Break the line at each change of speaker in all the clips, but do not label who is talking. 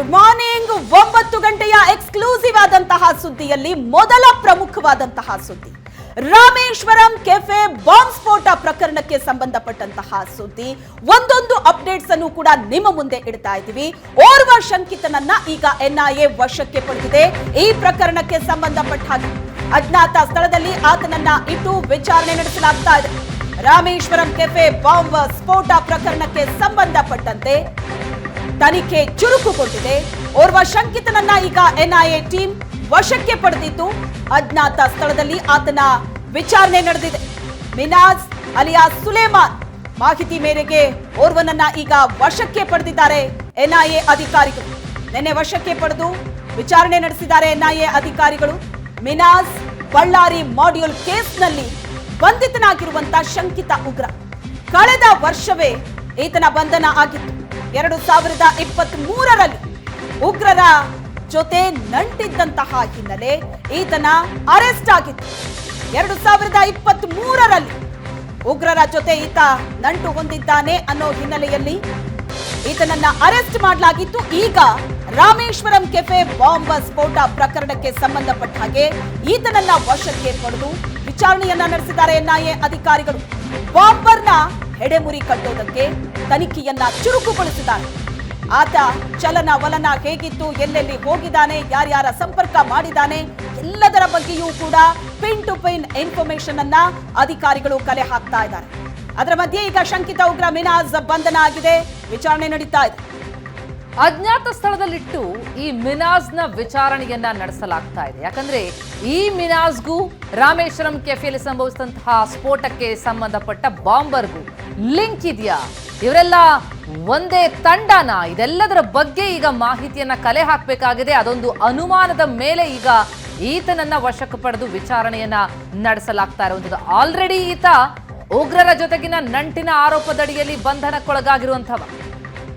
Good morning ಒಂಬತ್ತು ಗಂಟೆಯ exclusive ಆದಂತಹ ಸುದ್ದಿಯಲ್ಲಿ ಮೊದಲ ಪ್ರಮುಖವಾದಂತಹ ಸುದ್ದಿ. ರಾಮೇಶ್ವರಂ ಕೆಫೆ ಬಾಂಬ್ ಸ್ಫೋಟ ಪ್ರಕರಣಕ್ಕೆ ಸಂಬಂಧಪಟ್ಟಂತಹ ಸುದ್ದಿ. ಒಂದೊಂದು ಅಪ್ಡೇಟ್ಸ್ ಅನ್ನು ಕೂಡ ನಿಮ್ಮ ಮುಂದೆ ಇಡ್ತಾ ಇದ್ದೀವಿ. ಓರ್ವ ಶಂಕಿತನನ್ನ ಈಗ ಎನ್ಐಎ ವಶಕ್ಕೆ ಪಡೆದಿದೆ. ಈ ಪ್ರಕರಣಕ್ಕೆ ಸಂಬಂಧಪಟ್ಟ ಹಾಗೆ ಅಜ್ಞಾತ ಸ್ಥಳದಲ್ಲಿ ಆತನನ್ನ ಇಟ್ಟು ವಿಚಾರಣೆ ನಡೆಸಲಾಗ್ತಾ ಇದೆ. ರಾಮೇಶ್ವರಂ ಕೆಫೆ ಬಾಂಬ್ ಸ್ಫೋಟ ಪ್ರಕರಣಕ್ಕೆ ಸಂಬಂಧಪಟ್ಟಂತೆ ತನಿಖೆ ಚುರುಕುಗೊಂಡಿದೆ. ಓರ್ವ ಶಂಕಿತನನ್ನ ಈಗ ಎನ್ಐಎ ಟೀಮ್ ವಶಕ್ಕೆ ಪಡೆದಿದ್ದು, ಅಜ್ಞಾತ ಸ್ಥಳದಲ್ಲಿ ಆತನ ವಿಚಾರಣೆ ನಡೆದಿದೆ. ಮಿನಾಜ್ ಅಲಿಯಾ ಸುಲೇಮಾನ್ ಮಾಹಿತಿ ಮೇರೆಗೆ ಓರ್ವನನ್ನ ಈಗ ವಶಕ್ಕೆ ಪಡೆದಿದ್ದಾರೆ ಎನ್ಐಎ ಅಧಿಕಾರಿಗಳು. ನಿನ್ನೆ ವಶಕ್ಕೆ ಪಡೆದು ವಿಚಾರಣೆ ನಡೆಸಿದ್ದಾರೆ ಎನ್ಐಎ ಅಧಿಕಾರಿಗಳು. ಮಿನಾಜ್ ಬಳ್ಳಾರಿ ಮಾಡ್ಯೂಲ್ ಕೇಸ್ನಲ್ಲಿ ಬಂಧಿತನಾಗಿರುವಂತ ಶಂಕಿತ ಉಗ್ರ. ಕಳೆದ ವರ್ಷವೇ ಈತನ ಬಂಧನ ಆಗಿತ್ತು. ಎರಡು ಸಾವಿರದ ಇಪ್ಪತ್ತ್ ಮೂರರಲ್ಲಿ ಉಗ್ರರ ಜೊತೆ ನಂಟಿದ್ದಂತಹ ಹಿನ್ನೆಲೆ ಈತನ ಅರೆಸ್ಟ್ ಆಗಿತ್ತು. ಎರಡು ಸಾವಿರದ ಇಪ್ಪತ್ತ್ ಮೂರರಲ್ಲಿ ಉಗ್ರರ ಜೊತೆ ಈತ ನಂಟು ಹೊಂದಿದ್ದಾನೆ ಅನ್ನೋ ಹಿನ್ನೆಲೆಯಲ್ಲಿ ಈತನನ್ನ ಅರೆಸ್ಟ್ ಮಾಡಲಾಗಿತ್ತು. ಈಗ ರಾಮೇಶ್ವರಂ ಕೆಫೆ ಬಾಂಬ್ ಸ್ಫೋಟ ಪ್ರಕರಣಕ್ಕೆ ಸಂಬಂಧಪಟ್ಟ ಹಾಗೆ ಈತನನ್ನ ವಶಕ್ಕೆ ಪಡೆದು ವಿಚಾರಣೆಯನ್ನ ನಡೆಸಿದ್ದಾರೆ ಎನ್ಐಎ ಅಧಿಕಾರಿಗಳು. ಬಾಂಬರ್ನ ಹೆಡೆಮುರಿ ಕಟ್ಟೋದಕ್ಕೆ ತನಿಖೆಯನ್ನ ಚುರುಕುಗೊಳಿಸಿದ್ದಾರೆ. ಆತ ಚಲನ ವಲನ ಹೇಗಿತ್ತು, ಎಲ್ಲೆಲ್ಲಿ ಹೋಗಿದ್ದಾನೆ, ಯಾರ್ಯಾರ ಸಂಪರ್ಕ ಮಾಡಿದ್ದಾನೆ, ಎಲ್ಲದರ ಬಗ್ಗೆಯೂ ಕೂಡ ಪಿನ್ ಟು ಪಿನ್ ಇನ್ಫಾರ್ಮೇಶನ್ ಅನ್ನ ಅಧಿಕಾರಿಗಳು ಕಲೆ ಹಾಕ್ತಾ ಇದ್ದಾರೆ. ಅದರ ಮಧ್ಯೆ ಈಗ ಶಂಕಿತ ಉಗ್ರ ಮಿನಾಜ್ ಬಂಧನ ಆಗಿದೆ, ವಿಚಾರಣೆ ನಡೀತಾ ಇದೆ.
ಅಜ್ಞಾತ ಸ್ಥಳದಲ್ಲಿಟ್ಟು ಈ ಮಿನಾಜ್ನ ವಿಚಾರಣೆಯನ್ನ ನಡೆಸಲಾಗ್ತಾ ಇದೆ. ಯಾಕಂದ್ರೆ ಈ ಮಿನಾಜ್ಗೂ ರಾಮೇಶ್ವರಂ ಕೆಫೆಯಲ್ಲಿ ಸಂಭವಿಸಿದಂತಹ ಸ್ಫೋಟಕ್ಕೆ ಸಂಬಂಧಪಟ್ಟ ಬಾಂಬರ್ಗೂ ಲಿಂಕ್ ಇದೆಯಾ? ಇವರೆಲ್ಲ ಒಂದೇ ತಂಡನ? ಇದೆಲ್ಲದರ ಬಗ್ಗೆ ಈಗ ಮಾಹಿತಿಯನ್ನ ಕಲೆ ಹಾಕಬೇಕಾಗಿದೆ. ಅದೊಂದು ಅನುಮಾನದ ಮೇಲೆ ಈಗ ಈತನನ್ನ ವಶಕ್ಕೆ ಪಡೆದು ವಿಚಾರಣೆಯನ್ನ ನಡೆಸಲಾಗ್ತಾ ಇರುವಂಥದ್ದು. ಆಲ್ರೆಡಿ ಈತ ಉಗ್ರರ ಜೊತೆಗಿನ ನಂಟಿನ ಆರೋಪದಡಿಯಲ್ಲಿ ಬಂಧನಕ್ಕೊಳಗಾಗಿರುವಂಥವ.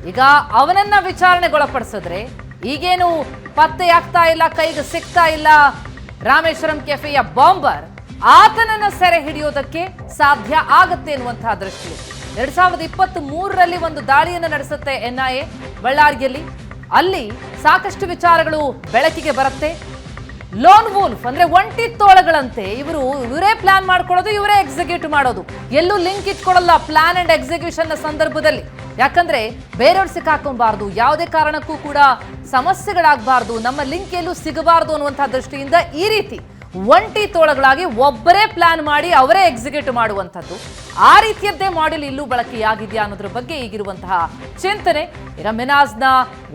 ಈಗ ಅವನನ್ನ ವಿಚಾರಣೆಗೊಳಪಡಿಸಿದ್ರೆ ಈಗೇನು ಪತ್ತೆಯಾಗ್ತಾ ಇಲ್ಲ, ಕೈಗೆ ಸಿಗ್ತಾ ಇಲ್ಲ ರಾಮೇಶ್ವರಂ ಕೆಫೆಯ ಬಾಂಬರ್. ಆತನನ್ನ ಸೆರೆ ಹಿಡಿಯೋದಕ್ಕೆ ಸಾಧ್ಯ ಆಗುತ್ತೆ ಎನ್ನುವಂತಹ ದೃಷ್ಟಿ. ಎರಡ್ ಸಾವಿರದ ಇಪ್ಪತ್ತ್ ಮೂರರಲ್ಲಿ ಒಂದು ದಾಳಿಯನ್ನು ನಡೆಸುತ್ತೆ ಎನ್ಐಎ. ಬಳ್ಳಾರಿಯಲ್ಲಿ ಅಲ್ಲಿ ಸಾಕಷ್ಟು ವಿಚಾರಗಳು ಬೆಳಕಿಗೆ ಬರುತ್ತೆ. ಲೋನ್ ವೂಲ್ಫ್ ಅಂದ್ರೆ ಒಂಟಿ ತೋಳಗಳಂತೆ ಇವರು ಇವರೇ ಪ್ಲಾನ್ ಮಾಡ್ಕೊಳ್ಳೋದು, ಇವರೇ ಎಕ್ಸಿಕ್ಯೂಟ್ ಮಾಡೋದು. ಎಲ್ಲೂ ಲಿಂಕ್ ಇಟ್ಕೊಳ್ಳಲ್ಲ ಪ್ಲಾನ್ ಅಂಡ್ ಎಕ್ಸಿಕ್ಯೂಷನ್ ಸಂದರ್ಭದಲ್ಲಿ. ಯಾಕಂದ್ರೆ ಬೇರೆಯವ್ರು ಸಿಕ್ಕಾಕೊಂಬಾರ್ದು, ಯಾವುದೇ ಕಾರಣಕ್ಕೂ ಕೂಡ ಸಮಸ್ಯೆಗಳಾಗಬಾರ್ದು, ನಮ್ಮ ಲಿಂಕ್ ಎಲ್ಲೂ ಸಿಗಬಾರ್ದು ಅನ್ನುವಂತಹ ದೃಷ್ಟಿಯಿಂದ ಈ ರೀತಿ ಒಂಟಿ ತೋಳಗಳಾಗಿ ಒಬ್ಬರೇ ಪ್ಲಾನ್ ಮಾಡಿ ಅವರೇ ಎಕ್ಸಿಕ್ಯೂಟ್ ಮಾಡುವಂಥದ್ದು. ಆ ರೀತಿಯದ್ದೇ ಮಾಡೆಲ್ ಇಲ್ಲೂ ಬಳಕೆಯಾಗಿದೆಯಾ ಅನ್ನೋದ್ರ ಬಗ್ಗೆ ಈಗಿರುವಂತಹ ಚಿಂತನೆ ಮಿನಾಜ್ನ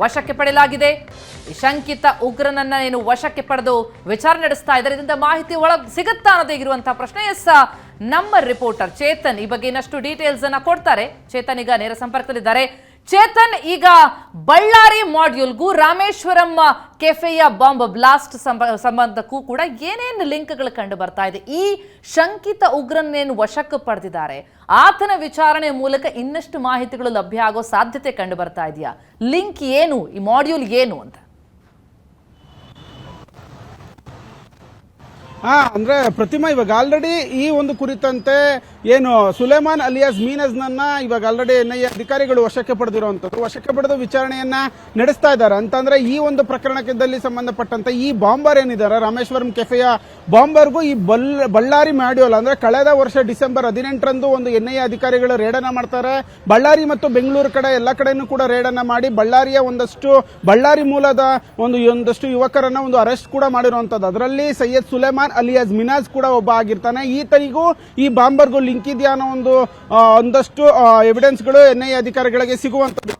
ವಶಕ್ಕೆ ಪಡೆಯಲಾಗಿದೆ. ಶಂಕಿತ ಉಗ್ರನನ್ನ ಏನು ವಶಕ್ಕೆ ಪಡೆದು ವಿಚಾರಣೆ ನಡೆಸ್ತಾ ಇದ್ದಾರೆ. ಇದರಿಂದ ಮಾಹಿತಿ ಒಳಗ್ ಸಿಗುತ್ತಾ ಅನ್ನೋದೇ ಇರುವಂತಹ ಪ್ರಶ್ನೆ. ಎಸ್ ನಮ್ಮ ರಿಪೋರ್ಟರ್ ಚೇತನ್ ಈ ಬಗ್ಗೆ ಇನ್ನಷ್ಟು ಡೀಟೇಲ್ಸ್ ಅನ್ನ ಕೊಡ್ತಾರೆ. ಚೇತನ್ ಈಗ ನೇರ ಸಂಪರ್ಕದಲ್ಲಿದ್ದಾರೆ. ಚೇತನ್ ಈಗ ಬಳ್ಳಾರಿ ಮಾಡ್ಯೂಲ್ಗೂ ರಾಮೇಶ್ವರಂ ಕೆಫೆಯ ಬಾಂಬ್ ಬ್ಲಾಸ್ಟ್ ಸಂಬ- ಸಂಬಂಧಕ್ಕೂ ಕೂಡ ಏನೇನು ಲಿಂಕ್ಗಳು ಕಂಡು ಬರ್ತಾ ಇದೆ, ಈ ಶಂಕಿತ ಉಗ್ರನ್ನೇನು ವಶಕ್ಕೆ ಪಡೆದಿದ್ದಾರೆ, ಆತನ ವಿಚಾರಣೆ ಮೂಲಕ ಇನ್ನಷ್ಟು ಮಾಹಿತಿಗಳು ಲಭ್ಯ ಆಗೋ ಸಾಧ್ಯತೆ ಕಂಡು ಬರ್ತಾ ಇದೆಯಾ, ಲಿಂಕ್ ಏನು, ಈ ಮಾಡ್ಯೂಲ್ ಏನು ಅಂತ?
ಹಾ, ಅಂದ್ರೆ ಪ್ರತಿಮಾ ಇವಾಗ ಆಲ್ರೆಡಿ ಈ ಒಂದು ಕುರಿತಂತೆ ಏನು, ಸುಲೇಮಾನ್ ಅಲಿಯಾಸ್ ಮೀನಜ್ನನ್ನ ಇವಾಗ ಆಲ್ರೆಡಿ ಎನ್ ಐ ಅಧಿಕಾರಿಗಳು ವಶಕ್ಕೆ ಪಡೆದಿರುವಂತದ್ದು ವಶಕ್ಕೆ ಪಡೆದು ವಿಚಾರಣೆಯನ್ನ ನಡೆಸ್ತಾ ಇದ್ದಾರೆ. ಅಂತಂದ್ರೆ ಈ ಒಂದು ಪ್ರಕರಣದಲ್ಲಿ ಸಂಬಂಧಪಟ್ಟಂತ ಈ ಬಾಂಬರ್ ಏನಿದ್ದಾರೆ ರಾಮೇಶ್ವರಂ ಕೆಫೆಯ ಬಾಂಬರ್ಗೂ ಈ ಬಲ್, ಬಳ್ಳಾರಿ ಮ್ಯಾಡ್ಯೂಲ್ ಅಂದ್ರೆ ಕಳೆದ ವರ್ಷ ಡಿಸೆಂಬರ್ ಹದಿನೆಂಟರಂದು ಒಂದು ಎನ್ ಐ ಅಧಿಕಾರಿಗಳು ರೇಡನ್ನ ಮಾಡ್ತಾರೆ. ಬಳ್ಳಾರಿ ಮತ್ತು ಬೆಂಗಳೂರು ಕಡೆ ಎಲ್ಲ ಕಡೆನೂ ಕೂಡ ರೇಡನ್ನ ಮಾಡಿ ಬಳ್ಳಾರಿಯ ಒಂದಷ್ಟು ಬಳ್ಳಾರಿ ಮೂಲದ ಒಂದು, ಒಂದಷ್ಟು ಯುವಕರನ್ನ ಒಂದು ಅರೆಸ್ಟ್ ಕೂಡ ಮಾಡಿರುವಂತದ್ದು ಅದರಲ್ಲಿ ಸೈಯದ್ ಸುಲೇಮಾನ್ ಅಲಿಯಾಸ್ ಮಿನಾಜ್ ಕೂಡ ಒಬ್ಬ ಆಗಿರ್ತಾನೆ. ಈತನಿಗೂ ಈ ಬಾಂಬರ್ಗೂ ಲಿಂಕ್ ಇದೆಯಾ ಅನ್ನೋ ಒಂದು ಒಂದಷ್ಟು ಎವಿಡೆನ್ಸ್ಗಳು ಎನ್ ಐ ಅಧಿಕಾರಿಗಳಿಗೆ ಸಿಗುವಂತದ್ದು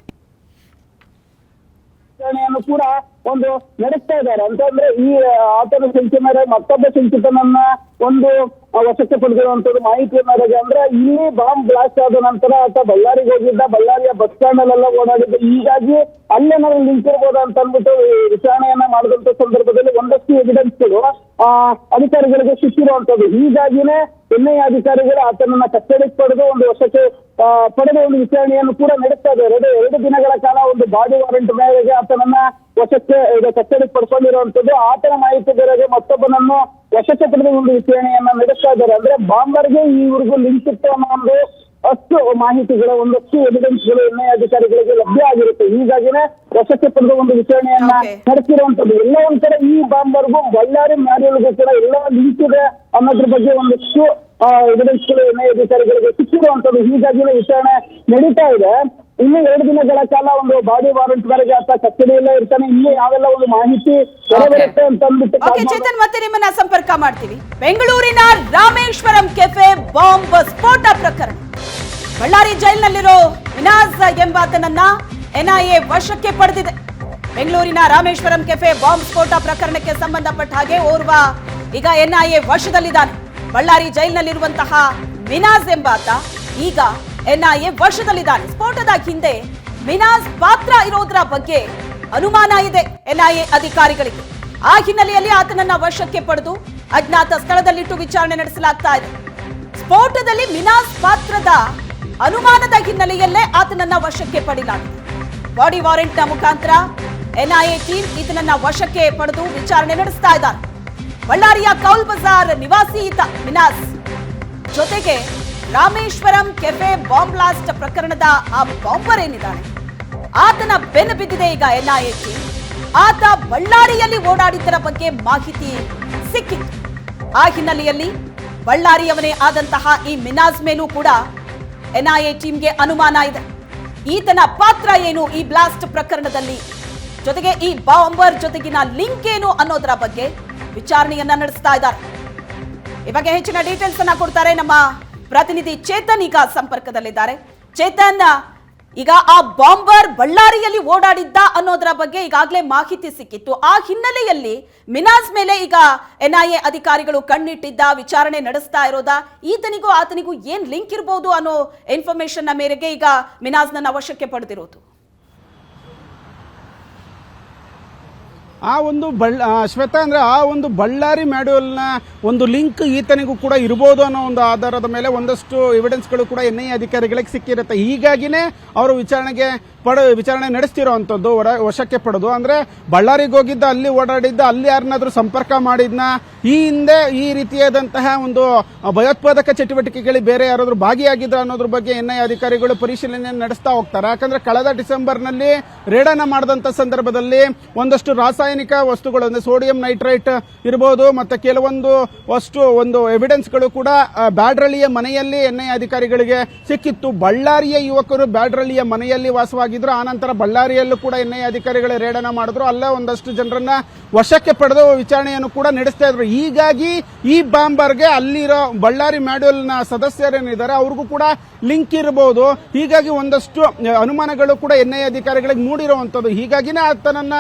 ಕೂಡ ಒಂದು ನಡೆಸ್ತಾ ಇದ್ದಾರೆ. ಅಂತಂದ್ರೆ ಈ ಆತನ ಸಂಖ್ಯೆ ಮೇಲೆ ಮತ್ತೊಬ್ಬ ಸಂಚಿತನನ್ನ ಒಂದು ವಶಕ್ಕೆ ಪಡೆದಿರುವಂತದ್ದು ಮಾಹಿತಿ ಏನಾದಾಗ ಅಂದ್ರೆ ಇಲ್ಲಿ ಬಾಂಬ್ ಬ್ಲಾಸ್ಟ್ ಆದ ನಂತರ ಆತ ಬಳ್ಳಾರಿಗೆ ಹೋಗಿದ್ದ ಬಳ್ಳಾರಿಯ ಬಸ್ ಸ್ಟ್ಯಾಂಡ್ ಅಲ್ಲೆಲ್ಲ ಓಡಾಡಿದ್ದ. ಹೀಗಾಗಿ ಅಲ್ಲೇನಾದ್ರು ಲಿಂಕ್ ಇರ್ಬೋದಾ ಅಂತ ಅಂದ್ಬಿಟ್ಟು ವಿಚಾರಣೆಯನ್ನ ಮಾಡಿದಂತ ಸಂದರ್ಭದಲ್ಲಿ ಒಂದಷ್ಟು ಎವಿಡೆನ್ಸ್ಗಳು ಆ ಅಧಿಕಾರಿಗಳಿಗೆ ಸಿಕ್ಕಿರುವಂತದ್ದು. ಹೀಗಾಗಿನೇ ಎನ್ಐ ಅಧಿಕಾರಿಗಳು ಆತನನ್ನ ಕಸ್ಟಡಿಗೆ ಪಡೆದು ಒಂದು ಆ, ಪಡೆದ ಒಂದು ವಿಚಾರಣೆಯನ್ನು ಕೂಡ ನಡೆಸ್ತಾ ಇದೆ ಎರಡು ದಿನಗಳ ಕಾಲ ಒಂದು ಬಾಡಿ ವಾರೆಂಟ್ ಮೇರೆಗೆ ಆತನನ್ನ ವಶಕ್ಕೆ ಈಗ ಕಸ್ಟಡಿಗೆ ಪಡ್ಕೊಂಡಿರುವಂತದ್ದು ಆತನ ಮಾಹಿತಿ ಮತ್ತೊಬ್ಬನನ್ನು ವಶಕ್ಕೆ ಪಡೆದ ಒಂದು ವಿಚಾರಣೆಯನ್ನ ನಡೆಸ್ತಾ ಇದ್ದಾರೆ ಅಂದ್ರೆ ಬಾಂಬರ್ಗೆ ಈ ಇವ್ರಿಗೂ ಲಿಂಕ್ ಇತ್ತು ಅನ್ನೋ ಒಂದು ಅಷ್ಟು ಮಾಹಿತಿಗಳು ಒಂದಷ್ಟು ಎವಿಡೆನ್ಸ್ಗಳು ಎನ್ಐಎ ಅಧಿಕಾರಿಗಳಿಗೆ ಲಭ್ಯ ಆಗಿರುತ್ತೆ. ಹೀಗಾಗಿನೇ ವಶಕ್ಕೆ ಪಡೆದ ಒಂದು ವಿಚಾರಣೆಯನ್ನ. ನಡೆಸಿರುವಂತದ್ದು ಎಲ್ಲ ಒಂದ್ ಕಡೆ ಈ ಬಾಂಬರ್ಗೂ ಬಳ್ಳಾರಿ ಮ್ಯಾರಿಯಲ್ಗೂ ಕೂಡ ಎಲ್ಲ ಲಿಂಕ್ ಇದೆ ಅನ್ನೋದ್ರ ಬಗ್ಗೆ ಒಂದಷ್ಟು ಎವಿಡೆನ್ಸ್ಗಳು ಎನ್ಐಎ ಅಧಿಕಾರಿಗಳಿಗೆ ಸಿಕ್ಕಿರುವಂತದ್ದು ಹೀಗಾಗಿನೇ ವಿಚಾರಣೆ ನಡೀತಾ ಇದೆ. ಇನ್ನು ಎರಡು ದಿನಗಳ ಕಾಲ ಒಂದು ಬಾಡಿ ವಾರೆಂಟ್ ವರೆಗೆ ಆತ ಕಸ್ಟಡಿಯಲ್ಲೇ ಇರ್ತಾನೆ. ಇನ್ನು ಯಾವೆಲ್ಲ ಒಂದು ಮಾಹಿತಿ ಹೊರಬರುತ್ತೆ ಅಂತ ಅಂದ್ಬಿಟ್ಟು
ಓಕೆ ಚೇತನ್ ಮತ್ತೆ ನಿಮ್ಮನ್ನ ಸಂಪರ್ಕ ಮಾಡ್ತೀವಿ. ಬೆಂಗಳೂರಿನ ರಾಮೇಶ್ವರಂ ಕೆಫೆ ಬಾಂಬ್ ಸ್ಫೋಟ ಪ್ರಕರಣ. ಬಳ್ಳಾರಿ ಜೈಲಿನಲ್ಲಿರೋ ವಿನಾಜ್ ಎಂಬಾತನನ್ನ ಎನ್ಐಎ ವಶಕ್ಕೆ ಪಡೆದಿದೆ. ಬೆಂಗಳೂರಿನ ರಾಮೇಶ್ವರಂ ಕೆಫೆ ಬಾಂಬ್ ಸ್ಫೋಟ ಪ್ರಕರಣಕ್ಕೆ ಸಂಬಂಧಪಟ್ಟ ಹಾಗೆ ಓರ್ವ ಈಗ ಎನ್ಐಎ ವಶದಲ್ಲಿದ್ದಾನೆ. ಬಳ್ಳಾರಿ ಜೈಲಿನಲ್ಲಿರುವಂತಹ ಮಿನಾಜ್ ಎಂಬಾತ ಈಗ ಎನ್ಐಎ ವಶದಲ್ಲಿದ್ದಾನೆ ಸ್ಫೋಟದ ಹಿಂದೆ ಮಿನಾಸ್ ಪಾತ್ರ ಇರೋದ್ರ ಬಗ್ಗೆ ಅನುಮಾನ ಇದೆ ಎನ್ಐಎ ಅಧಿಕಾರಿಗಳಿಗೆ. ಆ ಹಿನ್ನೆಲೆಯಲ್ಲಿ ಆತನನ್ನ ವಶಕ್ಕೆ ಪಡೆದು ಅಜ್ಞಾತ ಸ್ಥಳದಲ್ಲಿಟ್ಟು ವಿಚಾರಣೆ ನಡೆಸಲಾಗ್ತಾ ಇದೆ. ಸ್ಫೋಟದಲ್ಲಿ ಮಿನಾಸ್ ಪಾತ್ರದ ಅನುಮಾನದ ಹಿನ್ನೆಲೆಯಲ್ಲೇ ಆತನನ್ನ ವಶಕ್ಕೆ ಪಡೆಯಲಾಗಿದೆ. ಬಾಡಿ ವಾರೆಂಟ್ನ ಮುಖಾಂತರ ಎನ್ಐಎ ಟೀಮ್ ಈತನನ್ನ ವಶಕ್ಕೆ ಪಡೆದು ವಿಚಾರಣೆ ನಡೆಸ್ತಾ ಇದ್ದಾರೆ. ಬಳ್ಳಾರಿಯ ಕೌಲ್ ಬಜಾರ್ ನಿವಾಸಿ ಈತ ಮಿನಾಸ್ ಜೊತೆಗೆ ರಾಮೇಶ್ವರಂ ಕೆಫೆ ಬಾಂಬ್ ಬ್ಲಾಸ್ಟ್ ಪ್ರಕರಣದ ಆ ಬಾಂಬರ್ ಏನಿದ್ದಾನೆ? ಆತನ ಬೆನ್ನು ಬಿದ್ದಿದೆ ಈಗ ಎನ್ಐಎ ಆತ ಬಳ್ಳಾರಿಯಲ್ಲಿ ಓಡಾಡಿದ್ದರ ಬಗ್ಗೆ ಮಾಹಿತಿ ಸಿಕ್ಕಿತ್ತು. ಆ ಹಿನ್ನೆಲೆಯಲ್ಲಿ ಬಳ್ಳಾರಿಯವನೇ ಆದಂತಹ ಈ ಮಿನಾಜ್ ಮೇಲೂ ಕೂಡ ಎನ್ಐಎ ಟೀಮ್ಗೆ ಅನುಮಾನ ಇದೆ. ಈತನ ಪಾತ್ರ ಏನು ಈ ಬ್ಲಾಸ್ಟ್ ಪ್ರಕರಣದಲ್ಲಿ? ಜೊತೆಗೆ ಈ ಬಾಂಬರ್ ಜೊತೆಗಿನ ಲಿಂಕ್ ಏನು ಅನ್ನೋದರ ಬಗ್ಗೆ ವಿಚಾರಣೆಯನ್ನ ನಡೆಸ್ತಾ ಇದ್ದಾರೆ. ಈ ಬಗ್ಗೆ ಹೆಚ್ಚಿನ ಡೀಟೇಲ್ಸ್ ಅನ್ನ ಕೊಡ್ತಾರೆ ನಮ್ಮ ಪ್ರತಿನಿಧಿ ಚೇತನ್ ಈಗ ಸಂಪರ್ಕದಲ್ಲಿದ್ದಾರೆ. ಚೇತನ್, ಈಗ ಆ ಬಾಂಬರ್ ಬಳ್ಳಾರಿಯಲ್ಲಿ ಓಡಾಡಿದ್ದ ಅನ್ನೋದರ ಬಗ್ಗೆ ಈಗಾಗಲೇ ಮಾಹಿತಿ ಸಿಕ್ಕಿತ್ತು. ಆ ಹಿನ್ನೆಲೆಯಲ್ಲಿ ಮಿನಾಜ್ ಮೇಲೆ ಈಗ ಎನ್ಐಎ ಅಧಿಕಾರಿಗಳು ಕಣ್ಣಿಟ್ಟಿದ್ದ, ವಿಚಾರಣೆ ನಡೆಸ್ತಾ ಇರೋದಾ, ಈತನಿಗೂ ಆತನಿಗೂ ಏನ್ ಲಿಂಕ್ ಇರಬಹುದು ಅನ್ನೋ ಇನ್ಫಾರ್ಮೇಶನ್ ಮೇರೆಗೆ ಈಗ ಮಿನಾಜ್ನ ವಶಕ್ಕೆ ಪಡೆದಿರೋದು.
ಆ ಒಂದು ಬಳ್ಳ ಶ್ವೇತಾ ಅಂದ್ರೆ ಆ ಒಂದು ಬಳ್ಳಾರಿ ಮ್ಯಾಡ್ಯೂಲ್ನ ಒಂದು ಲಿಂಕ್ ಈತನಿಗೂ ಕೂಡ ಇರ್ಬೋದು ಅನ್ನೋ ಒಂದು ಆಧಾರದ ಮೇಲೆ ಒಂದಷ್ಟು ಎವಿಡೆನ್ಸ್ಗಳು ಕೂಡ ಎನ್ ಐ ಅಧಿಕಾರಿಗಳಿಗೆ ಸಿಕ್ಕಿರುತ್ತೆ. ಹೀಗಾಗಿನೇ ಅವರು ವಿಚಾರಣೆಗೆ ಪಡ, ವಿಚಾರಣೆ ನಡೆಸ್ತಿರೋವಂಥದ್ದು ಒಡ ವಶಕ್ಕೆ ಪಡೆದು, ಅಂದ್ರೆ ಬಳ್ಳಾರಿಗೆ ಹೋಗಿದ್ದ, ಅಲ್ಲಿ ಓಡಾಡಿದ್ದ, ಅಲ್ಲಿ ಯಾರನ್ನಾದರೂ ಸಂಪರ್ಕ ಮಾಡಿದ್ನ, ಈ ಹಿಂದೆ ಈ ರೀತಿಯಾದಂತಹ ಒಂದು ಭಯೋತ್ಪಾದಕ ಚಟುವಟಿಕೆಗಳಿಗೆ ಬೇರೆ ಯಾರಾದರೂ ಭಾಗಿಯಾಗಿದ್ದ ಅನ್ನೋದ್ರ ಬಗ್ಗೆ ಎನ್ ಐ ಅಧಿಕಾರಿಗಳು ಪರಿಶೀಲನೆ ನಡೆಸ್ತಾ ಹೋಗ್ತಾರೆ. ಯಾಕಂದ್ರೆ ಕಳೆದ ಡಿಸೆಂಬರ್ನಲ್ಲಿ ರೇಡನ ಮಾಡಿದಂತ ಸಂದರ್ಭದಲ್ಲಿ ಒಂದಷ್ಟು ರಾಸಾಯನಿಕ ವಸ್ತುಗಳು, ಅಂದ್ರೆ ಸೋಡಿಯಂ ನೈಟ್ರೈಟ್ ಇರಬಹುದು ಮತ್ತೆ ಕೆಲವೊಂದು ವಸ್ತು, ಒಂದು ಎವಿಡೆನ್ಸ್ಗಳು ಕೂಡ ಬ್ಯಾಡ್ರಳ್ಳಿಯ ಮನೆಯಲ್ಲಿ ಎನ್ ಐ ಅಧಿಕಾರಿಗಳಿಗೆ ಸಿಕ್ಕಿತ್ತು. ಬಳ್ಳಾರಿಯ ಯುವಕರು ಬ್ಯಾಡ್ರಳ್ಳಿಯ ಮನೆಯಲ್ಲಿ ವಾಸವಾಗಿದ್ರು ಆನಂತರ ಬಳ್ಳಾರಿಯಲ್ಲೂ ಕೂಡ ಎನ್ ಐ ಅಧಿಕಾರಿಗಳು ರೇಡನ ಮಾಡಿದ್ರು. ಅಲ್ಲೇ ಒಂದಷ್ಟು ಜನರನ್ನ ವಶಕ್ಕೆ ಪಡೆದು ವಿಚಾರಣೆಯನ್ನು ಕೂಡ ನಡೆಸ್ತಾ ಇದ್ರು. ಹೀಗಾಗಿ ಈ ಬಾಂಬರ್ಗೆ ಅಲ್ಲಿರೋ ಬಳ್ಳಾರಿ ಮ್ಯಾಡ್ಯೂಲ್ನ ಸದಸ್ಯರೇನಿದ್ದಾರೆ, ಅವ್ರಿಗೂ ಕೂಡ ಲಿಂಕ್ ಇರಬಹುದು ಹೀಗಾಗಿ ಒಂದಷ್ಟು ಅನುಮಾನಗಳು ಕೂಡ ಎನ್ ಅಧಿಕಾರಿಗಳಿಗೆ ಮೂಡಿರುವಂತದ್ದು ಹೀಗಾಗಿನೇ ಆತನನ್ನ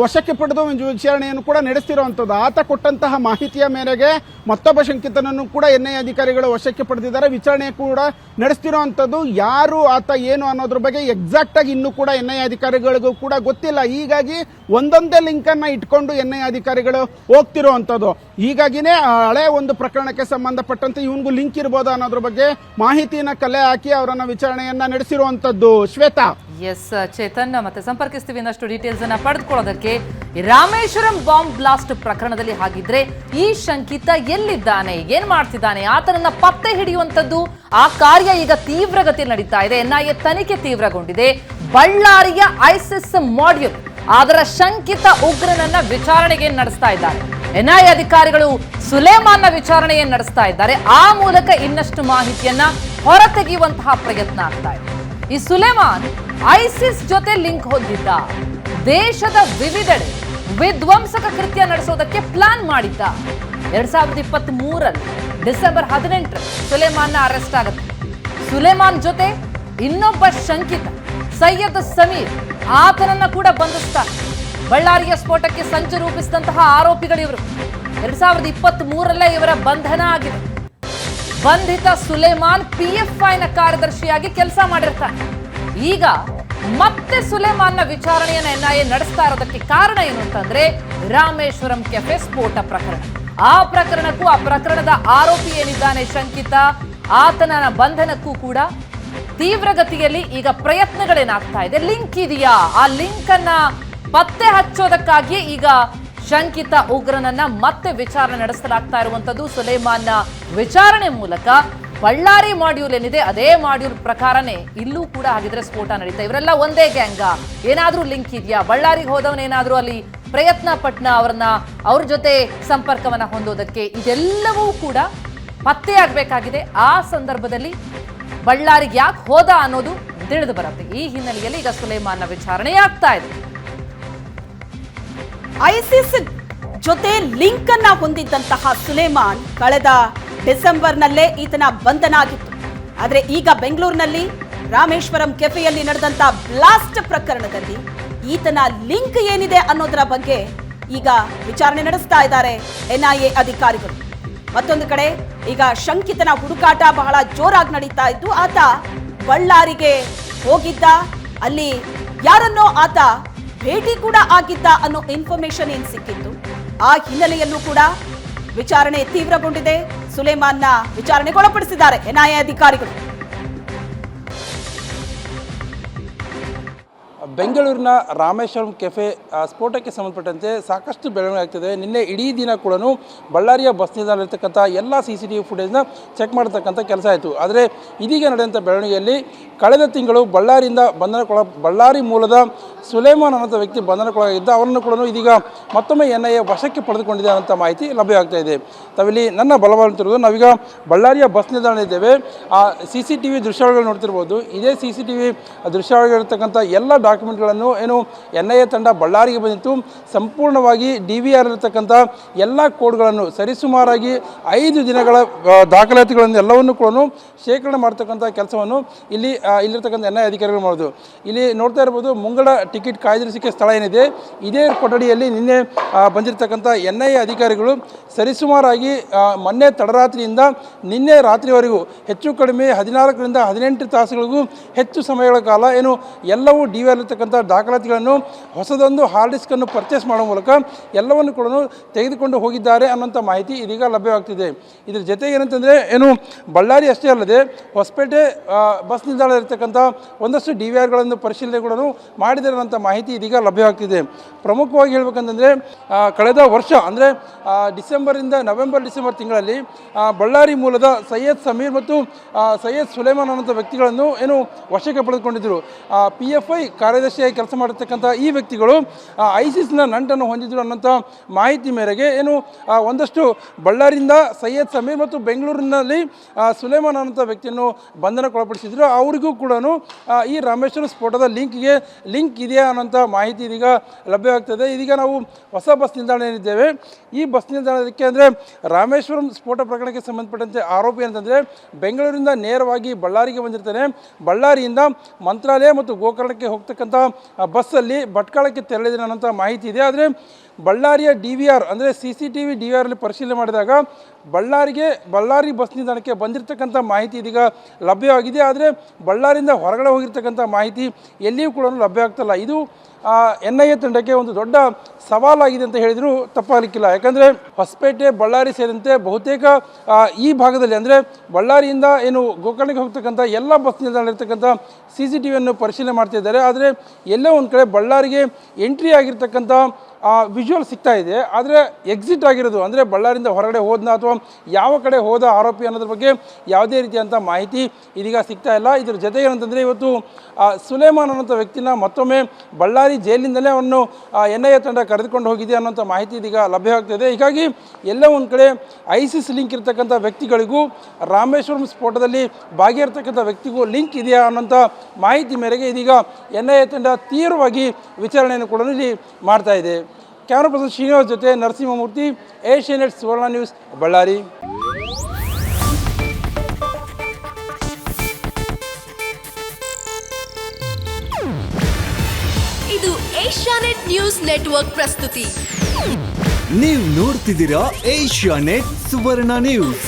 ವಶಕ್ಕೆ ಪಡೆದು ವಿಚಾರಣೆಯನ್ನು ಕೂಡ ನಡೆಸ್ತಿರುವಂಥದ್ದು. ಆತ ಕೊಟ್ಟಂತಹ ಮಾಹಿತಿಯ ಮೇರೆಗೆ ಮತ್ತೊಬ್ಬ ಶಂಕಿತನನ್ನು ಕೂಡ ಎನ್ ಐ ಅಧಿಕಾರಿಗಳು ವಶಕ್ಕೆ ಪಡೆದಿದ್ದಾರೆ. ವಿಚಾರಣೆ ಕೂಡ ನಡೆಸ್ತಿರುವಂಥದ್ದು. ಯಾರು ಆತ, ಏನು ಅನ್ನೋದ್ರ ಬಗ್ಗೆ ಎಕ್ಸಾಕ್ಟ್ ಆಗಿ ಇನ್ನೂ ಕೂಡ ಎನ್ ಐ ಅಧಿಕಾರಿಗಳಿಗೂ ಕೂಡ ಗೊತ್ತಿಲ್ಲ. ಹೀಗಾಗಿ ಒಂದೊಂದೇ ಲಿಂಕನ್ನು ಇಟ್ಕೊಂಡು ಎನ್ ಐ ಅಧಿಕಾರಿಗಳು ಹೋಗ್ತಿರುವಂಥದ್ದು. ಹೀಗಾಗಿನೇ ಹಳೆ ಒಂದು ಪ್ರಕರಣಕ್ಕೆ ಸಂಬಂಧಪಟ್ಟಂತೆ ಇವನಿಗೂ ಲಿಂಕ್ ಇರ್ಬೋದು ಅನ್ನೋದ್ರ ಬಗ್ಗೆ ಮಾಹಿತಿಯನ್ನ ಕಲೆ ಹಾಕಿ ಅವರನ್ನು ವಿಚಾರಣೆಯನ್ನ ನಡೆಸಿರುವಂಥದ್ದು. ಶ್ವೇತಾ?
ಎಸ್, ಚೇತನ್, ಮತ್ತೆ ಸಂಪರ್ಕಿಸ್ತೀವಿ ಇನ್ನಷ್ಟು ಡೀಟೇಲ್ಸ್ ಅನ್ನ ಪಡೆದುಕೊಳ್ಳೋದಕ್ಕೆ. ರಾಮೇಶ್ವರಂ ಬಾಂಬ್ ಬ್ಲಾಸ್ಟ್ ಪ್ರಕರಣದಲ್ಲಿ ಹಾಗಿದ್ರೆ ಈ ಶಂಕಿತ ಎಲ್ಲಿದ್ದಾನೆ? ಏನ್ ಮಾಡ್ತಿದ್ದಾನೆ? ಆತನನ್ನ ಪತ್ತೆ ಹಿಡಿಯುವಂತದ್ದು ಆ ಕಾರ್ಯ ಈಗ ತೀವ್ರಗತಿಯಲ್ಲಿ ನಡೀತಾ ಇದೆ. ಎನ್ಐಎ ತನಿಖೆ ತೀವ್ರಗೊಂಡಿದೆ. ಬಳ್ಳಾರಿಯ ಐಸಿಸ್ ಮಾಡ್ಯೂಲ್, ಅದರ ಶಂಕಿತ ಉಗ್ರನನ್ನ ವಿಚಾರಣೆಗೆ ನಡೆಸ್ತಾ ಇದ್ದಾರೆ. ಎನ್ಐಎ ಅಧಿಕಾರಿಗಳು ಸುಲೇಮಾನ್ನ ವಿಚಾರಣೆಯನ್ನು ನಡೆಸ್ತಾ ಇದ್ದಾರೆ. ಆ ಮೂಲಕ ಇನ್ನಷ್ಟು ಮಾಹಿತಿಯನ್ನ ಹೊರತೆಗೆಯುವಂತಹ ಪ್ರಯತ್ನ ಆಗ್ತಾ ಇದೆ. ಈ ಸುಲೇಮಾನ್ ಐಸಿಸ್ ಜೊತೆ ಲಿಂಕ್ ಹೊಂದಿದ್ದ. ದೇಶದ ವಿವಿಧೆಡೆ ವಿಧ್ವಂಸಕ ಕೃತ್ಯ ನಡೆಸೋದಕ್ಕೆ ಪ್ಲಾನ್ ಮಾಡಿದ್ದ. ಎರಡ್ ಸಾವಿರದ ಇಪ್ಪತ್ತ್ ಮೂರಲ್ಲಿ ಡಿಸೆಂಬರ್ ಹದಿನೆಂಟರಲ್ಲಿ ಸುಲೇಮಾನ್ನ ಅರೆಸ್ಟ್ ಆಗುತ್ತೆ. ಸುಲೇಮಾನ್ ಜೊತೆ ಇನ್ನೊಬ್ಬ ಶಂಕಿತ ಸೈಯದ್ ಸಮೀರ್ ಆತನನ್ನ ಕೂಡ ಬಂಧಿಸ್ತಾರೆ ಬಳ್ಳಾರಿಯ ಸ್ಫೋಟಕ್ಕೆ ಸಂಚು ರೂಪಿಸಿದಂತಹ ಆರೋಪಿಗಳಿವರು ಎರಡ್ ಸಾವಿರದ ಇಪ್ಪತ್ತ್ ಮೂರಲ್ಲೇ ಇವರ ಬಂಧನ ಆಗಿದೆ. ಬಂಧಿತ ಸುಲೇಮಾನ್ ಪಿ ಎಫ್ ಐನ ಕಾರ್ಯದರ್ಶಿಯಾಗಿ ಕೆಲಸ ಮಾಡಿರ್ತಾನೆ. ಈಗ ಮತ್ತೆ ಸುಲೇಮಾನ್ನ ವಿಚಾರಣೆಯನ್ನು ಎನ್ಐಎ ನಡೆಸ್ತಾ ಇರೋದಕ್ಕೆ ಕಾರಣ ಏನು ಅಂತಂದ್ರೆ ರಾಮೇಶ್ವರಂ ಕೆಫೆ ಸ್ಫೋಟ ಪ್ರಕರಣ. ಆ ಪ್ರಕರಣಕ್ಕೂ, ಆ ಪ್ರಕರಣದ ಆರೋಪಿ ಏನಿದ್ದಾನೆ ಶಂಕಿತ, ಆತನ ಬಂಧನಕ್ಕೂ ಕೂಡ ತೀವ್ರಗತಿಯಲ್ಲಿ ಈಗ ಪ್ರಯತ್ನಗಳೇನಾಗ್ತಾ ಇದೆ. ಲಿಂಕ್ ಇದೆಯಾ? ಆ ಲಿಂಕ್ ಅನ್ನ ಪತ್ತೆ ಹಚ್ಚೋದಕ್ಕಾಗಿಯೇ ಈಗ ಶಂಕಿತ ಉಗ್ರನನ್ನ ಮತ್ತೆ ವಿಚಾರಣೆ ನಡೆಸಲಾಗ್ತಾ ಇರುವಂತದ್ದು ಸುಲೇಮಾನ್ನ ವಿಚಾರಣೆ ಮೂಲಕ. ಬಳ್ಳಾರಿ ಮಾಡ್ಯೂಲ್ ಏನಿದೆ ಅದೇ ಮಾಡ್ಯೂಲ್ ಪ್ರಕಾರನೇ ಇಲ್ಲೂ ಕೂಡ ಹಾಗಿದ್ರೆ ಸ್ಫೋಟ ನಡೀತಾ, ಇವರೆಲ್ಲ ಒಂದೇ ಗ್ಯಾಂಗ. ಏನಾದ್ರೂ ಲಿಂಕ್ ಇದೆಯಾ? ಬಳ್ಳಾರಿಗೆ ಹೋದವನೇನಾದ್ರೂ ಅಲ್ಲಿ ಪ್ರಯತ್ನ ಪಟ್ನ ಅವ್ರನ್ನ, ಅವ್ರ ಜೊತೆ ಸಂಪರ್ಕವನ್ನ ಹೊಂದೋದಕ್ಕೆ ಇದೆಲ್ಲವೂ ಕೂಡ ಪತ್ತೆಯಾಗಬೇಕಾಗಿದೆ. ಆ ಸಂದರ್ಭದಲ್ಲಿ ಬಳ್ಳಾರಿಗೆ ಯಾಕೆ ಹೋದ ಅನ್ನೋದು ತಿಳಿದು ಬರುತ್ತೆ. ಈ ಹಿನ್ನೆಲೆಯಲ್ಲಿ ಈಗ ಸುಲೇಮಾನ್ನ ವಿಚಾರಣೆ ಆಗ್ತಾ ಇದೆ.
ಐಸಿಸ್ ಜೊತೆ ಲಿಂಕ್ ಅನ್ನ ಹೊಂದಿದ್ದಂತಹ ಸುಲೇಮಾನ್ ಕಳೆದ ಡಿಸೆಂಬರ್ನಲ್ಲೇ ಈತನ ಬಂಧನ ಆಗಿತ್ತು ಆದರೆ ಈಗ ಬೆಂಗಳೂರಿನಲ್ಲಿ ರಾಮೇಶ್ವರಂ ಕೆಫೆಯಲ್ಲಿ ನಡೆದಂತ ಬ್ಲಾಸ್ಟ್ ಪ್ರಕರಣದಲ್ಲಿ ಈತನ ಲಿಂಕ್ ಏನಿದೆ ಅನ್ನೋದರ ಬಗ್ಗೆ ಈಗ ವಿಚಾರಣೆ ನಡೆಸ್ತಾ ಇದ್ದಾರೆ ಎನ್ಐಎ ಅಧಿಕಾರಿಗಳು. ಮತ್ತೊಂದು ಕಡೆ ಈಗ ಶಂಕಿತನ ಹುಡುಕಾಟ ಬಹಳ ಜೋರಾಗಿ ನಡೀತಾ ಇದ್ದು ಆತ ಬಳ್ಳಾರಿಗೆ ಹೋಗಿದ್ದ. ಅಲ್ಲಿ ಯಾರನ್ನೋ ಆತ ಭೇಟಿ ಕೂಡ ಆಗಿದ್ದ ಅನ್ನೋ ಇನ್ಫಾರ್ಮೇಶನ್ ಏನ್ ಸಿಕ್ಕಿತ್ತು? ಆ ಹಿನ್ನೆಲೆಯಲ್ಲೂ ಕೂಡ ವಿಚಾರಣೆ ತೀವ್ರಗೊಂಡಿದೆ. ಸುಲೇಮಾನ್ನ ವಿಚಾರಣೆಗೊಳಪಡಿಸಿದ್ದಾರೆ ಎನ್ಐಎ ಅಧಿಕಾರಿಗಳು.
ಬೆಂಗಳೂರಿನ ರಾಮೇಶ್ವರಂ ಕೆಫೆ ಸ್ಫೋಟಕ್ಕೆ ಸಂಬಂಧಪಟ್ಟಂತೆ ಸಾಕಷ್ಟು ಬೆಳವಣಿಗೆ ಆಗ್ತಿದೆ. ನಿನ್ನೆ ಇಡೀ ದಿನ ಕೂಡ ಬಳ್ಳಾರಿಯ ಬಸ್ ನಿಲ್ದಾಣದಲ್ಲಿರ್ತಕ್ಕಂಥ ಎಲ್ಲ ಸಿ ಸಿ ಟಿ ವಿ ಫುಟೇಜ್ನ ಚೆಕ್ ಮಾಡತಕ್ಕಂಥ ಕೆಲಸ ಆಯಿತು. ಆದರೆ ಇದೀಗ ನಡೆದಂಥ ಬೆಳವಣಿಗೆಯಲ್ಲಿ ಕಳೆದ ತಿಂಗಳು ಬಳ್ಳಾರಿಯಿಂದ ಬಂಧನಕ್ಕೊಳ, ಬಳ್ಳಾರಿ ಮೂಲದ ಸುಲೇಮಾನ್ ಅನ್ನೋ ವ್ಯಕ್ತಿ ಬಂಧನಕ್ಕೊಳಗಾಗಿದ್ದ. ಅವರನ್ನು ಕೂಡ ಇದೀಗ ಮತ್ತೊಮ್ಮೆ ಎನ್ ಐ ಎ ವಶಕ್ಕೆ ಪಡೆದುಕೊಂಡಿದೆ ಅನ್ನೋಂಥ ಮಾಹಿತಿ ಲಭ್ಯವಾಗ್ತಾ ಇದೆ. ತಾವಿಲ್ಲಿ ನನ್ನ ಬಲವಂತಿರೋದು ನಾವೀಗ ಬಳ್ಳಾರಿಯ ಬಸ್ ನಿಲ್ದಾಣ ಇದ್ದೇವೆ. ಆ ಸಿ ಸಿ ಟಿ ವಿ ದೃಶ್ಯಾವಳಿಗಳು ನೋಡ್ತಿರ್ಬೋದು. ಇದೇ ಸಿ ಸಿ ಟಿ ವಿ ದೃಶ್ಯಾವಳಿಗಳಿರ್ತಕ್ಕಂಥ ಎಲ್ಲ ಡಾಕ್ಯುಮೆಂಟ್ಗಳನ್ನು ಏನು ಎನ್ ಐ ಎ ತಂಡ ಬಳ್ಳಾರಿಗೆ ಬಂದಿತ್ತು. ಸಂಪೂರ್ಣವಾಗಿ ಡಿ ವಿ ಆರ್ ಇರತಕ್ಕಂಥ ಎಲ್ಲ ಕೋಡ್ಗಳನ್ನು ಸರಿಸುಮಾರಾಗಿ ಐದು ದಿನಗಳ ದಾಖಲಾತಿಗಳನ್ನು ಎಲ್ಲವನ್ನು ಕೂಡ ಶೇಖರಣೆ ಮಾಡ್ತಕ್ಕಂಥ ಕೆಲಸವನ್ನು ಇಲ್ಲಿ ಇಲ್ಲಿರ್ತಕ್ಕಂಥ ಎನ್ ಐ ಅಧಿಕಾರಿಗಳು ಮಾಡೋದು. ಇಲ್ಲಿ ನೋಡ್ತಾ ಇರ್ಬೋದು ಮುಂಗಡ ಟಿಕೆಟ್ ಕಾಯ್ದಿರಿಸಿಕೆ ಸ್ಥಳ ಏನಿದೆ. ಇದೇ ಕೊಠಡಿಯಲ್ಲಿ ನಿನ್ನೆ ಬಂದಿರತಕ್ಕಂಥ ಎನ್ ಐ ಅಧಿಕಾರಿಗಳು ಸರಿಸುಮಾರಾಗಿ ಮೊನ್ನೆ ತಡರಾತ್ರಿಯಿಂದ ನಿನ್ನೆ ರಾತ್ರಿವರೆಗೂ ಹೆಚ್ಚು ಕಡಿಮೆ ಹದಿನಾಲ್ಕರಿಂದ ಹದಿನೆಂಟು ತಾಸುಗಳಿಗೂ ಹೆಚ್ಚು ಸಮಯಗಳ ಕಾಲ ಏನು ಎಲ್ಲವೂ ಡಿ ವಿ ಇರತಕ್ಕಂಥ ದಾಖಲಾತಿಗಳನ್ನು ಹೊಸದೊಂದು ಹಾರ್ಡ್ ಡಿಸ್ಕನ್ನು ಪರ್ಚೇಸ್ ಮಾಡೋ ಮೂಲಕ ಎಲ್ಲವನ್ನು ಕೂಡ ತೆಗೆದುಕೊಂಡು ಹೋಗಿದ್ದಾರೆ ಅನ್ನೋಂಥ ಮಾಹಿತಿ ಇದೀಗ ಲಭ್ಯವಾಗ್ತಿದೆ. ಇದರ ಜೊತೆಗೆ ಏನಂತಂದರೆ, ಏನು, ಬಳ್ಳಾರಿ ಅಷ್ಟೇ ಅಲ್ಲದೆ ಹೊಸಪೇಟೆ ಬಸ್ ನಿಲ್ದಾಣ ಇರತಕ್ಕಂಥ ಒಂದಷ್ಟು ಡಿ ವಿ ಆರ್ಗಳನ್ನು ಪರಿಶೀಲನೆ ಕೂಡ ಮಾಡಿದರೆ ಅನ್ನೋಂಥ ಮಾಹಿತಿ ಇದೀಗ ಲಭ್ಯವಾಗ್ತಿದೆ. ಪ್ರಮುಖವಾಗಿ ಹೇಳ್ಬೇಕಂತಂದರೆ ಕಳೆದ ವರ್ಷ, ಅಂದರೆ ಡಿಸೆಂಬರಿಂದ ನವೆಂಬರ್, ಡಿಸೆಂಬರ್ ತಿಂಗಳಲ್ಲಿ ಬಳ್ಳಾರಿ ಮೂಲದ ಸೈಯದ್ ಸಮೀರ್ ಮತ್ತು ಸೈಯದ್ ಸುಲೇಮಾನ್ ಅನ್ನೋಂಥ ವ್ಯಕ್ತಿಗಳನ್ನು, ಏನು, ವಶಕ್ಕೆ ಪಡೆದುಕೊಂಡಿದ್ದರು ಪಿ ಎಫ್ ಐ ಕಾರ್ಯದರ್ಶಿಯಾಗಿ ಕೆಲಸ ಮಾಡಿರ್ತಕ್ಕಂಥ ಈ ವ್ಯಕ್ತಿಗಳು ಐಸಿಸ್ನ ನಂಟನ್ನು ಹೊಂದಿದ್ರು ಅನ್ನೋಂಥ ಮಾಹಿತಿ ಮೇರೆಗೆ ಏನು ಒಂದಷ್ಟು ಬಳ್ಳಾರಿಯಿಂದ ಸೈಯದ್ ಸಮೀರ್ ಮತ್ತು ಬೆಂಗಳೂರಿನಲ್ಲಿ ಸುಲೇಮಾನ್ ಅನ್ನೋಂಥ ವ್ಯಕ್ತಿಯನ್ನು ಬಂಧನಕ್ಕೊಳಪಡಿಸಿದ್ರು. ಅವರಿಗೂ ಕೂಡ ಈ ರಾಮೇಶ್ವರ ಸ್ಫೋಟದ ಲಿಂಕ್ಗೆ ಲಿಂಕ್ ಇದೆಯಾ ಅನ್ನೋಂಥ ಮಾಹಿತಿ ಇದೀಗ ಲಭ್ಯವಾಗ್ತದೆ. ಇದೀಗ ನಾವು ಹೊಸ ಬಸ್ ನಿಲ್ದಾಣ ಏನಿದ್ದೇವೆ, ಈ ಬಸ್ ನಿಲ್ದಾಣಕ್ಕೆ ಅಂದರೆ ರಾಮೇಶ್ವರಂ ಸ್ಫೋಟ ಪ್ರಕರಣಕ್ಕೆ ಸಂಬಂಧಪಟ್ಟಂತೆ ಆರೋಪಿ ಅಂತಂದರೆ ಬೆಂಗಳೂರಿಂದ ನೇರವಾಗಿ ಬಳ್ಳಾರಿಗೆ ಬಂದಿರ್ತಾನೆ. ಬಳ್ಳಾರಿಯಿಂದ ಮಂತ್ರಾಲಯ ಮತ್ತು ಗೋಕರ್ಣಕ್ಕೆ ಹೋಗ್ತಕ್ಕಂಥ ಬಸ್ಸಲ್ಲಿ ಭಟ್ಕಳಕ್ಕೆ ತೆರಳಿದ್ರೆ ಅನ್ನೋಂಥ ಮಾಹಿತಿ ಇದೆ. ಆದರೆ ಬಳ್ಳಾರಿಯ ಡಿ ವಿ ಆರ್ ಅಂದರೆ C C T V D V ಆರಲ್ಲಿ ಪರಿಶೀಲನೆ ಮಾಡಿದಾಗ ಬಳ್ಳಾರಿಗೆ ಬಳ್ಳಾರಿ ಬಸ್ ನಿಲ್ದಾಣಕ್ಕೆ ಬಂದಿರತಕ್ಕಂಥ ಮಾಹಿತಿ ಇದೀಗ ಲಭ್ಯವಾಗಿದೆ. ಆದರೆ ಬಳ್ಳಾರಿಯಿಂದ ಹೊರಗಡೆ ಹೋಗಿರ್ತಕ್ಕಂಥ ಮಾಹಿತಿ ಎಲ್ಲಿಯೂ ಕೂಡ ಲಭ್ಯ ಆಗ್ತಿಲ್ಲ. ಇದು ಎನ್ ಐ ಎ ತಂಡಕ್ಕೆ ಒಂದು ದೊಡ್ಡ ಸವಾಲಾಗಿದೆ ಅಂತ ಹೇಳಿದರೂ ತಪ್ಪಾಗಲಿಕ್ಕಿಲ್ಲ. ಯಾಕಂದರೆ ಹೊಸಪೇಟೆ, ಬಳ್ಳಾರಿ ಸೇರಿದಂತೆ ಬಹುತೇಕ ಈ ಭಾಗದಲ್ಲಿ ಅಂದರೆ ಬಳ್ಳಾರಿಯಿಂದ ಏನು ಗೋಕರ್ಣಕ್ಕೆ ಹೋಗ್ತಕ್ಕಂಥ ಎಲ್ಲ ಬಸ್ ನಿಲ್ದಾಣ ಇರ್ತಕ್ಕಂಥ ಸಿ ಸಿ ಟಿ ವಿಯನ್ನು ಪರಿಶೀಲನೆ ಮಾಡ್ತಿದ್ದಾರೆ. ಆದರೆ ಎಲ್ಲೋ ಒಂದು ಕಡೆ ಬಳ್ಳಾರಿಗೆ ಎಂಟ್ರಿ ಆಗಿರ್ತಕ್ಕಂಥ ವಿಜುವಲ್ ಸಿಗ್ತಾ ಇದೆ. ಆದರೆ ಎಕ್ಸಿಟ್ ಆಗಿರೋದು ಅಂದರೆ ಬಳ್ಳಾರಿಂದ ಹೊರಗಡೆ ಹೋದ್ನ ಅಥವಾ ಯಾವ ಕಡೆ ಹೋದ ಆರೋಪಿ ಅನ್ನೋದ್ರ ಬಗ್ಗೆ ಯಾವುದೇ ರೀತಿಯಂಥ ಮಾಹಿತಿ ಇದೀಗ ಸಿಗ್ತಾ ಇಲ್ಲ. ಇದ್ರ ಜೊತೆಗೆ ಏನಂತಂದರೆ ಇವತ್ತು ಸುಲೇಮಾನ್ ಅನ್ನೋಂಥ ವ್ಯಕ್ತಿನ ಮತ್ತೊಮ್ಮೆ ಬಳ್ಳಾರಿ ಜೈಲಿಂದಲೇ ಅವನು ಎನ್ ಐ ಎ ತಂಡ ಕರೆದುಕೊಂಡು ಹೋಗಿದೆ ಅನ್ನೋಂಥ ಮಾಹಿತಿ ಇದೀಗ ಲಭ್ಯವಾಗ್ತಿದೆ ಹೀಗಾಗಿ ಎಲ್ಲ ಒಂದು ಕಡೆ ಐಸಿಸ್ ಲಿಂಕ್ ಇರ್ತಕ್ಕಂಥ ವ್ಯಕ್ತಿಗಳಿಗೂ, ರಾಮೇಶ್ವರಂ ಸ್ಫೋಟದಲ್ಲಿ ಭಾಗಿಯಾಗಿರ್ತಕ್ಕಂಥ ವ್ಯಕ್ತಿಗೂ ಲಿಂಕ್ ಇದೆಯಾ ಅನ್ನೋಂಥ ಮಾಹಿತಿ ಮೇರೆಗೆ ಇದೀಗ ಎನ್ ಐ ಎ ತಂಡ ತೀವ್ರವಾಗಿ ವಿಚಾರಣೆಯನ್ನು ಕೂಡ ಇಲ್ಲಿ ಮಾಡ್ತಾ ಇದೆ. ಕ್ಯಾಮ್ರಾ ಪರ್ಸನ್ ಶ್ರೀನಿವಾಸ್ ಜೊತೆ ನರಸಿಂಹಮೂರ್ತಿ ಏಷ್ಯಾನೆಟ್ ಸುವರ್ಣ ನ್ಯೂಸ್ ಬಳ್ಳಾರಿ
ಇದು ಏಷ್ಯಾನೆಟ್ ನ್ಯೂಸ್ ನೆಟ್ವರ್ಕ್ ಪ್ರಸ್ತುತಿ.
ನೀವು ನೋಡ್ತಿದ್ದೀರಾ ಏಷ್ಯಾನೆಟ್ ಸುವರ್ಣ ನ್ಯೂಸ್